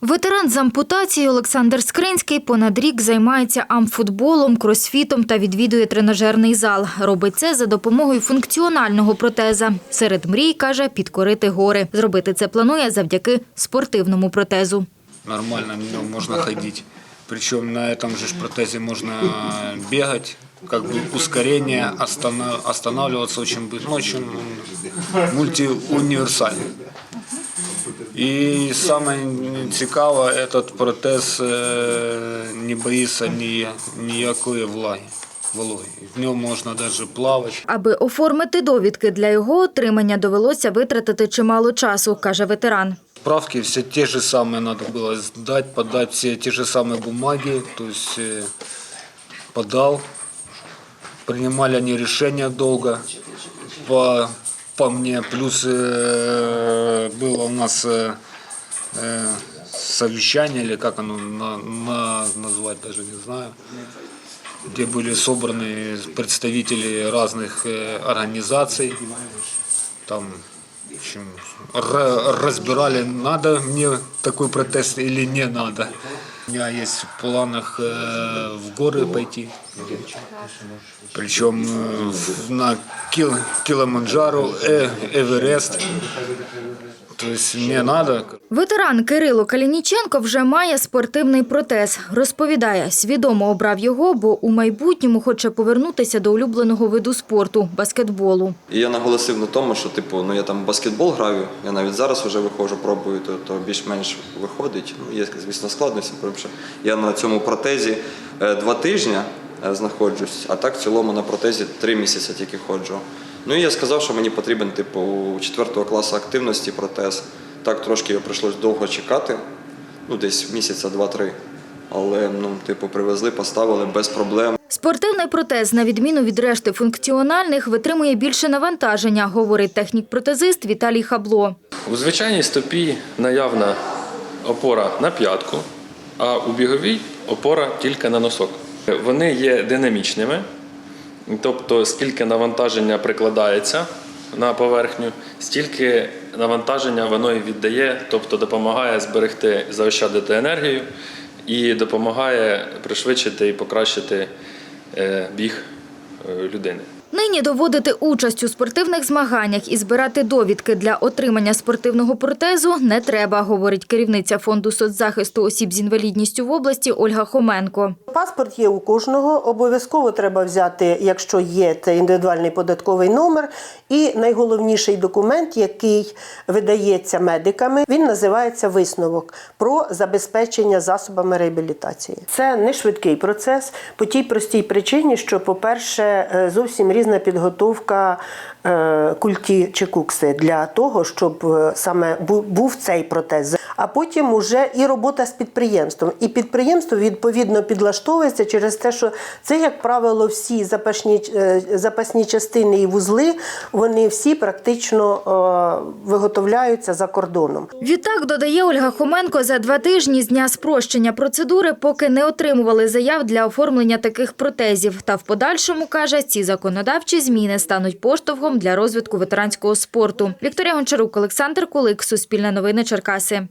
Ветеран з ампутації Олександр Скринський понад рік займається амфутболом, кросфітом та відвідує тренажерний зал. Робить це за допомогою функціонального протеза. Серед мрій, каже, підкорити гори. Зробити це планує завдяки спортивному протезу. нормально на нем можно ходить. Причем на этом же ж протезе можно бегать, как бы ускорение, остана- останавливаться очень быстро, ну, очень мультиуниверсальный. И самое цікаве, этот протез е, не боится ни, ніякої влаги. вологи. В ньому можна навіть плавати. Аби оформити довідки для його отримання, довелося витратити чимало часу, каже ветеран. Справки все те же самые надо было сдать, подать все те же самые бумаги, то есть э, подал, принимали они решения долго по, по мне, плюс э, было у нас э, э, совещание, или как оно на, на- назвать, даже не знаю, где были собраны представители разных э, организаций, там в общем, ра- разбирали, надо мне такой протест или не надо. У меня есть в планах э, в горы пойти. Причем э, в- на Кил, Килиманджаро, э, Эверест. То есть мне надо. Ветеран Кирило Калініченко вже має спортивний протез. Розповідає, свідомо обрав його, бо у майбутньому хоче повернутися до улюбленого виду спорту – баскетболу. І я наголосив на тому, що типу, ну я там баскетбол граю, я навіть зараз вже виходжу, пробую, то, то більш-менш виходить. Ну, є, звісно, складності, тому що я на цьому протезі е, два тижні е, знаходжусь, а так в цілому на протезі три місяці тільки ходжу. Ну і я сказав, що мені потрібен, типу, у 4 класу активності протез. Так трошки його прийшлось довго чекати, ну десь місяця два-три. Але ну, типу, привезли, поставили без проблем. Спортивний протез, на відміну від решти функціональних, витримує більше навантаження, говорить технік-протезист Віталій Хабло. У звичайній стопі наявна опора на п'ятку, а у біговій опора тільки на носок. Вони є динамічними, тобто скільки навантаження прикладається на поверхню, стільки навантаження воно і віддає, тобто допомагає зберегти, заощадити енергію і допомагає пришвидшити і покращити е, біг е, людини. Нині доводити участь у спортивних змаганнях і збирати довідки для отримання спортивного протезу не треба, говорить керівниця фонду соцзахисту осіб з інвалідністю в області Ольга Хоменко. Паспорт є у кожного. Обов'язково треба взяти, якщо є це індивідуальний податковий номер. І найголовніший документ, який видається медиками, він називається висновок про забезпечення засобами реабілітації. Це не швидкий процес по тій простій причині, що, по-перше, е, зовсім різна підготовка е, культі чи кукси для того, щоб е, саме був цей протез. А потім уже і робота з підприємством. І підприємство відповідно підлаштовується через те, що це, як правило, всі запасні, е, запасні частини і вузли, вони всі практично е, виготовляються за кордоном. Відтак, додає Ольга Хоменко, за два тижні з дня спрощення процедури поки не отримували заяв для оформлення таких протезів. Та в подальшому, каже, ці законодавчі зміни стануть поштовхом для розвитку ветеранського спорту. Вікторія Гончарук, Олександр Кулик, Суспільне новини Черкаси.